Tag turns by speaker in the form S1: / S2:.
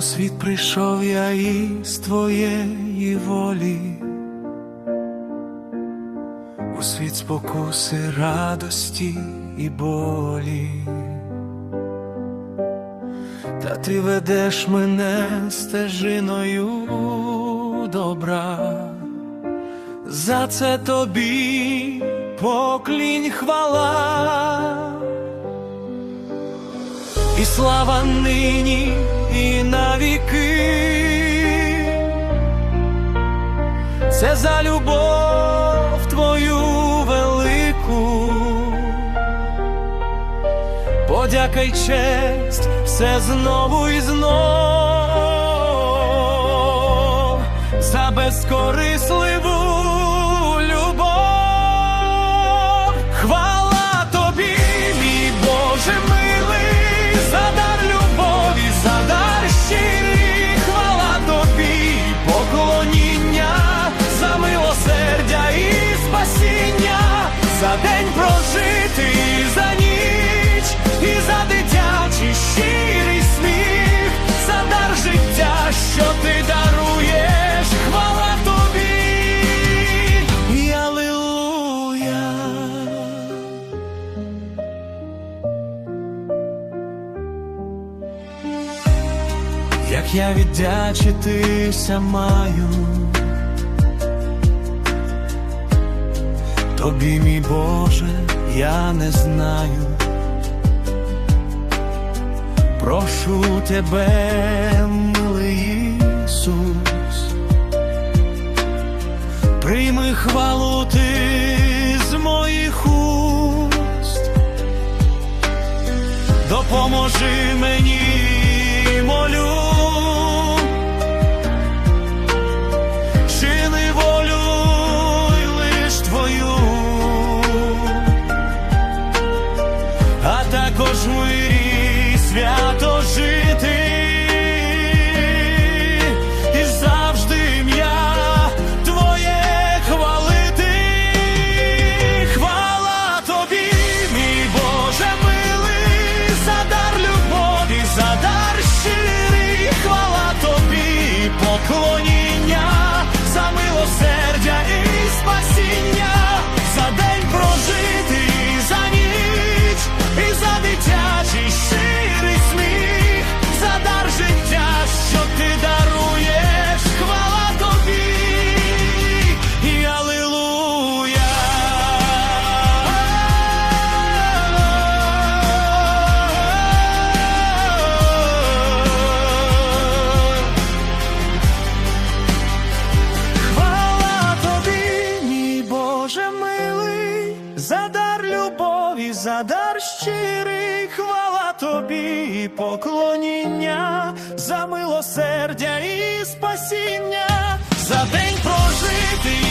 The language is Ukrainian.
S1: У світ прийшов я із твоєї волі, у світ спокуси, радості і болі, та ти ведеш мене стежиною добра, за це тобі поклінь хвала. І слава нині, і навіки. Це за любов твою велику, подяка й честь, все знову і знов за безкорисливу я віддячитися маю, тобі, мій Боже, я не знаю. Прошу тебе, милий Ісус, прийми хвалу ти з моїх уст, допоможи мені, молю, Between. За дар щирий, хвала тобі, поклоніння, за милосердя і спасіння, за день прожитий,